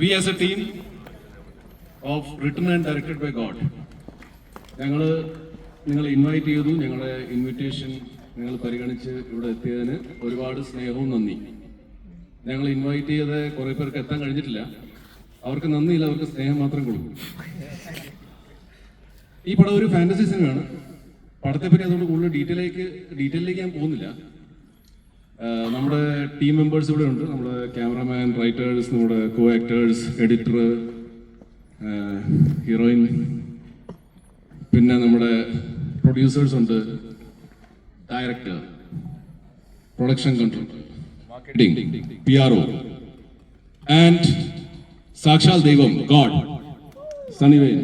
We as a team of written and directed by God ഞങ്ങൾ നിങ്ങളെ invite ചെയ്തു ഞങ്ങളുടെ ഇൻവിറ്റേഷൻ നിങ്ങൾ പരിഗണിച്ച് ഇവിടെ എത്തിയതിന് ഒരുപാട് സ്നേഹവും നന്ദി. ഞങ്ങൾ ഇൻവൈറ്റ് ചെയ്ത കുറെ പേർക്ക് എത്താൻ കഴിഞ്ഞിട്ടില്ല. അവർക്ക് നന്ദിയില്ല അവർക്ക് സ്നേഹം മാത്രം കൊടുക്കും. ഈ പടം ഒരു ഫാന്റസി സിനിമയാണ് പടത്തെപ്പറ്റി അതുകൊണ്ട് കൂടുതൽ ഡീറ്റെയിലേക്ക് ഡീറ്റെയിലേക്ക് ഞാൻ പോകുന്നില്ല. നമ്മുടെ ടീം മെമ്പേഴ്സ് ഇവിടെ ഉണ്ട്. നമ്മുടെ ക്യാമറമാൻ റൈറ്റേഴ്സ് നമ്മുടെ കോ ആക്ടേഴ്സ് എഡിറ്റർ ഹീറോയിൻ പിന്നെ നമ്മുടെ പ്രൊഡ്യൂസേഴ്സ് ഉണ്ട്. Director production control marketing P R O and സാക്ഷാൽ ദൈവം ഗോഡ് സണിവേൻ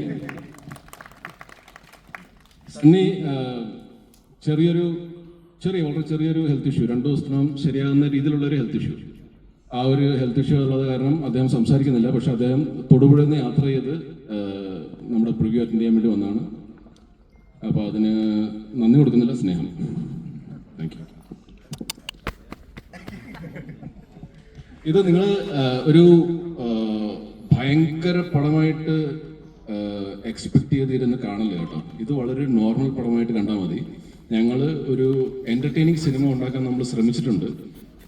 സണ്ണി ചെറിയൊരു ചെറിയ വളരെ ചെറിയൊരു ഹെൽത്ത് ഇഷ്യൂ രണ്ടു ദിവസത്തിനും ശരിയാകുന്ന രീതിയിലുള്ള ഒരു ഹെൽത്ത് ഇഷ്യൂ ആ ഒരു ഹെൽത്ത് ഇഷ്യൂ ഉള്ളത് കാരണം അദ്ദേഹം സംസാരിക്കുന്നില്ല. പക്ഷെ അദ്ദേഹം തൊടുപുഴയിൽ യാത്ര ചെയ്ത് നമ്മുടെ പ്രിവ്യൂ അറ്റൻഡ് ചെയ്യാൻ വേണ്ടി വന്നതാണ്. അപ്പോൾ അതിന് നന്ദി കൊടുക്കുന്നില്ല സ്നേഹം. താങ്ക് ഇത് നിങ്ങൾ ഒരു ഭയങ്കര പടമായിട്ട് എക്സ്പെക്ട് ചെയ്തിരുന്ന് കാണില്ല കേട്ടോ. ഇത് വളരെ നോർമൽ പടമായിട്ട് കണ്ടാൽ മതി. ഞങ്ങൾ ഒരു എന്റർടൈനിങ് സിനിമ ഉണ്ടാക്കാൻ നമ്മൾ ശ്രമിച്ചിട്ടുണ്ട്.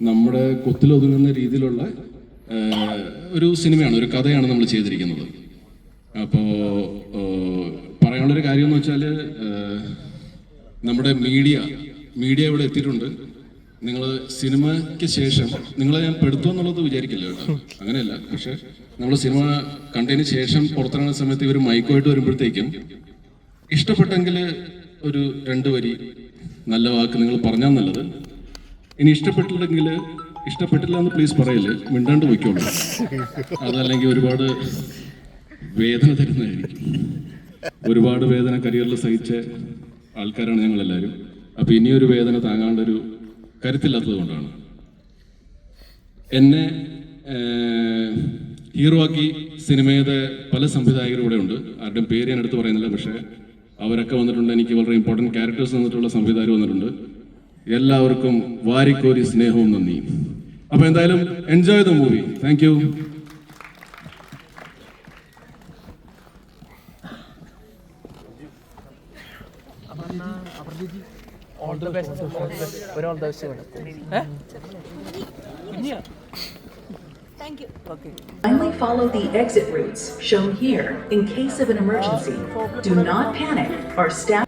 നമ്മുടെ കൊത്തിലൊതുങ്ങുന്ന രീതിയിലുള്ള ഒരു സിനിമയാണ് ഒരു കഥയാണ് നമ്മൾ ചെയ്തിരിക്കുന്നത്. അപ്പോൾ പറയാനുള്ളൊരു കാര്യം എന്ന് വെച്ചാൽ നമ്മുടെ മീഡിയ മീഡിയ ഇവിടെ എത്തിയിട്ടുണ്ട്. നിങ്ങൾ സിനിമയ്ക്ക് ശേഷം നിങ്ങളെ ഞാൻ പെടുത്തു എന്നുള്ളത് വിചാരിക്കില്ല കേട്ടോ. അങ്ങനെയല്ല പക്ഷെ നമ്മൾ സിനിമ കണ്ടതിന് ശേഷം പുറത്തിറങ്ങുന്ന സമയത്ത് ഇവർ മൈക്കുമായിട്ട് വരുമ്പോഴത്തേക്കും ഇഷ്ടപ്പെട്ടെങ്കിൽ ഒരു രണ്ട് വരി നല്ല വാക്ക് നിങ്ങൾ പറഞ്ഞാൽ നല്ലത്. ഇനി ഇഷ്ടപ്പെട്ടില്ലെങ്കിൽ ഇഷ്ടപ്പെട്ടില്ല എന്ന് പ്ലീസ് പറയല്ലേ മിണ്ടാണ്ട് പോയിക്കോളൂ. അതല്ലെങ്കിൽ ഒരുപാട് വേദന തരുന്നതായിരിക്കും. ഒരുപാട് വേദന കരിയറിൽ സഹിച്ച ആൾക്കാരാണ് ഞങ്ങൾ എല്ലാവരും അപ്പൊ ഇനിയൊരു വേദന താങ്ങാണ്ടൊരു കരുത്തില്ലാത്തത് കൊണ്ടാണ്. എന്നെ ഹീറോ ആക്കി സിനിമയുടെ പല സംവിധായകരും ഇവിടെ ഉണ്ട് ആരുടെയും പേര് ഞാൻ എടുത്ത് പറയുന്നില്ല പക്ഷേ അവരൊക്കെ വന്നിട്ടുണ്ട്. എനിക്ക് വളരെ ഇമ്പോർട്ടന്റ് ക്യാരക്ടേഴ്സ് വന്നിട്ടുള്ള സംവിധായകർ വന്നിട്ടുണ്ട്. എല്ലാവർക്കും വാരിക്കോരി സ്നേഹവും നന്ദി. അപ്പൊ എന്തായാലും enjoy the movie thank you all the best all the best Thank you. Okay. Follow the exit routes shown here in case of an emergency. Do not panic Our staff.